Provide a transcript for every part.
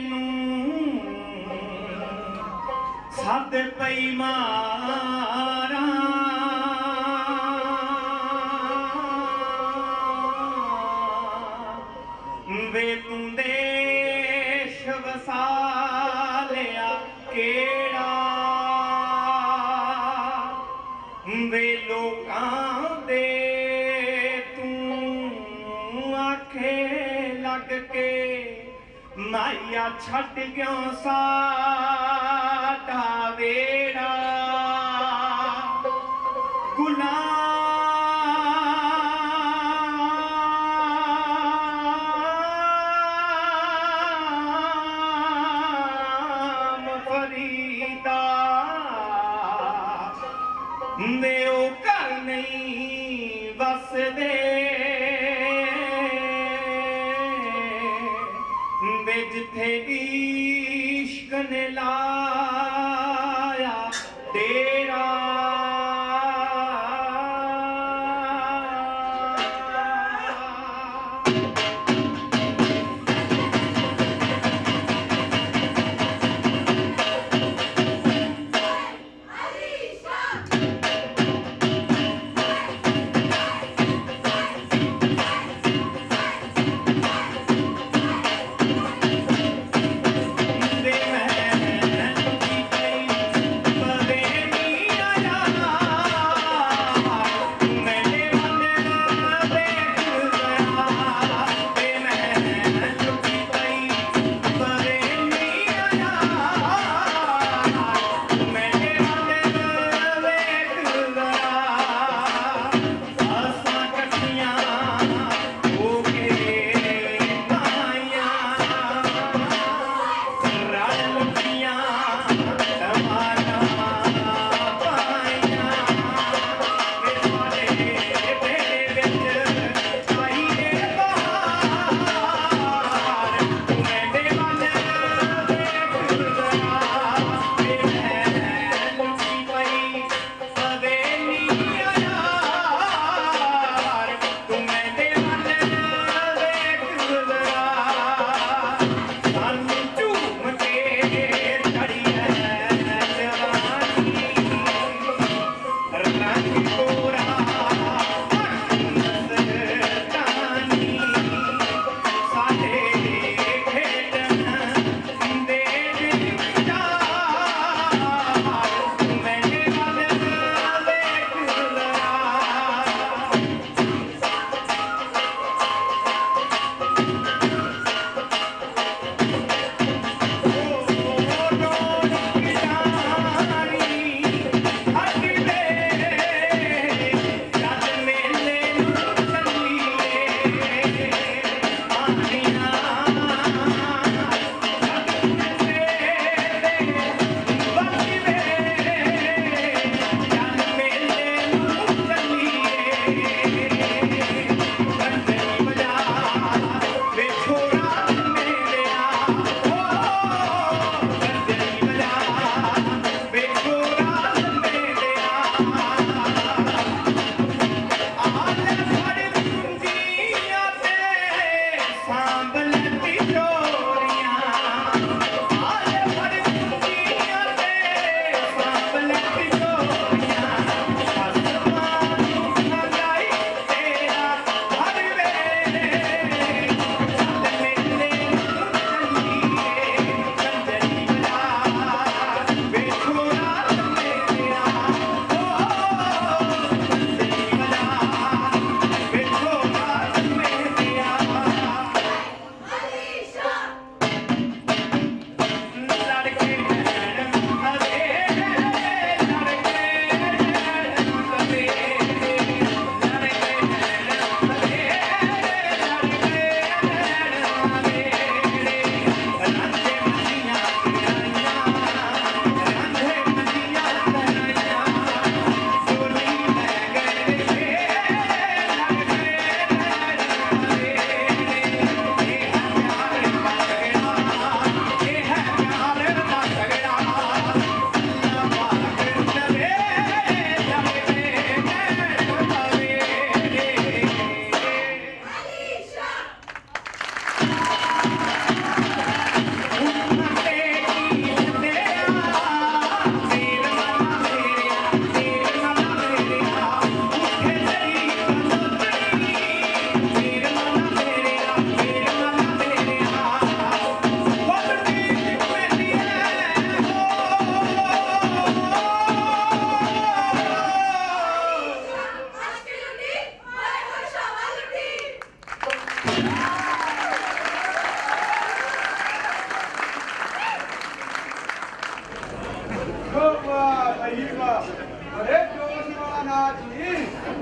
ਮੈਨੂੰ ਸੱਦ ਪਈ ਮਾਰਾ। ਵੇ ਤੂੰ ਦੇਸ਼ ਵਸਾ ਲਿਆ ਕੇ ਮਾਇਆ ਛੱਡ ਗਿਓ ਸਾਡਾ ਵੇੜਾ ਗੁਲਾਮ ਫਰੀਦਾ ਵੇ ਵੇ ਜਿੱਥੇ ਇਸ਼ਕ ਨੇ ਲਾਇਆ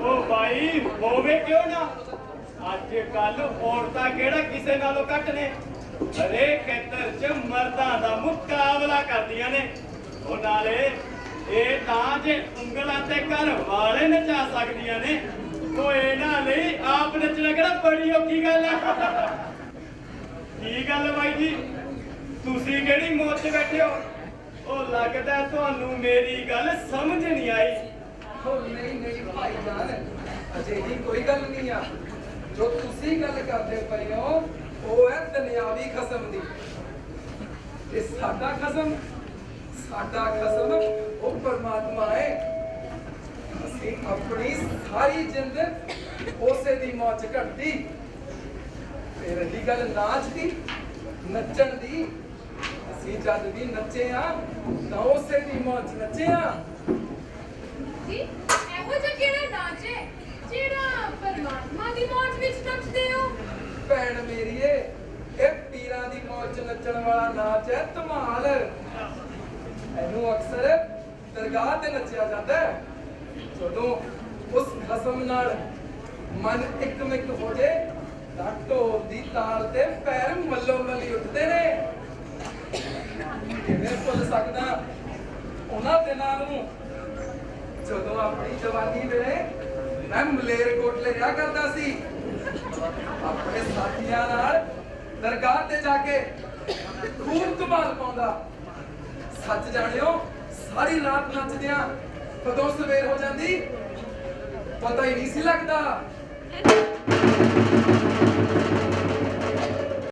ਉਹ ਭਾਈ ਹੋਵੇ ਕਿਉਂ ਨਾ ਅੱਜ ਕੱਲ ਔਰਤਾਂ ਕਿਹੜਾ ਕਿਸੇ ਨਾਲੋਂ ਘੱਟ ਨੇ ਹਰੇਕ ਖੇਤਰ 'ਚ ਮਰਦਾਂ ਦਾ ਮੁਕਾਬਲਾ ਕਰਦੀਆਂ ਨੇ ਉਹ ਨਾਲੇ ਇਹ ਤਾਂ ਜੇ ਉਂਗਲਾਂ ਤੇ ਘਰ ਵਾਲੇ ਨਚਾ ਸਕਦੀਆਂ ਨੇ ਉਹ ਇਹਨਾਂ ਲਈ ਆਪ ਨੱਚਣਾ ਕਿਹੜਾ ਬੜੀ ਔਖੀ ਗੱਲ ਹੈ ਕੀ ਗੱਲ ਬਾਈ ਜੀ? ਤੁਸੀਂ ਕਿਹੜੀ ਮੌਤ 'ਚ ਬੈਠੇ ਹੋ? ਉਹ ਲੱਗਦਾ ਤੁਹਾਨੂੰ ਮੇਰੀ ਗੱਲ ਸਮਝ ਨਹੀਂ ਆਈ। ਉਹ ਨਹੀਂ ਨਹੀਂ ਭਾਈ ਜਾਨ ਅਜਿਹੀ ਕੋਈ ਗੱਲ ਨਹੀਂ ਆ। ਜੋ ਤੁਸੀਂ ਗੱਲ ਕਰਦੇ ਪਏ ਹੋ, ਉਹ ਹੈ ਦੁਨਿਆਵੀ ਖਸਮ ਦੀ। ਇਹ ਸਾਡਾ ਖਸਮ ਸਾਡਾ ਖਸਮ, ਉਹ ਪਰਮਾਤਮਾ ਹੈ। ਅਸੀਂ ਆਪਣੀ ਸਾਰੀ ਜਿੰਦ ਉਸੇ ਦੀ ਮੌਜ ਘੜਦੀ ਤੇ ਰਹੀ ਗੱਲ ਨਾਚ ਦੀ, ਨੱਚਣ ਦੀ ਅਸੀਂ ਜਦ ਵੀ ਨੱਚੇ ਆ ਤਾਂ ਉਸੇ ਦੀ ਮੌਜ ਨੱਚੇ ਆ ਜੀ ਇਹੋ ਜਿਹਾ ਕਿਹੜਾ ਨਾਚ ਹੈ ਜਿਹੜਾ ਪਰਮਾਤਮਾ ਦੀ ਮੌਜ ਵਿੱਚ ਨੱਚਦੇ ਹੋ? ਭੈਣ ਮੇਰੀਏ ਇਹ ਪੀਰਾਂ ਦੀ ਮੌਜ ਨੱਚਣ ਵਾਲਾ ਨਾਚ ਹੈ ਧਮਾਲ। ਇਹਨੂੰ ਅਕਸਰ ਦਰਗਾਹ ਤੇ ਨੱਚਿਆ ਜਾਂਦਾ ਹੈ। ਜਦੋਂ ਉਸ ਖਸਮ ਨਾਲ ਮਨ ਇੱਕਮਿਕ ਹੋ ਜੇ ਤਾਂ ਢੋਲ ਦੀ ਤਾਲ ਤੇ ਪੈਰ ਮੱਲੋ ਮੱਲੀ ਉੱਠਦੇ ਨੇ। ਕਿਵੇਂ ਭੁੱਲ ਸਕਦਾ। ਉਹਨਾਂ ਦਿਨਾਂ ਨੂੰ ਜਦੋਂ ਆਪਣੀ ਜਵਾਨੀ ਵੇਲੇ ਮੈਂ ਮਲੇਰਕੋਟਲੇ ਰਿਹਾ ਕਰਦਾ ਸੀ, ਆਪਣੇ ਸਾਥੀਆਂ ਨਾਲ ਦਰਗਾਹ ਤੇ ਜਾ ਕੇ ਖੂਬ ਧਮਾਲ ਪਾਉਂਦਾ। ਸੱਚ ਜਾਣਿਓ, ਸਾਰੀ ਰਾਤ ਨੱਚਦਿਆਂ ਕਦੋਂ ਸਵੇਰ ਹੋ ਜਾਂਦੀ? ਪਤਾ ਹੀ ਨਹੀਂ ਸੀ ਲੱਗਦਾ।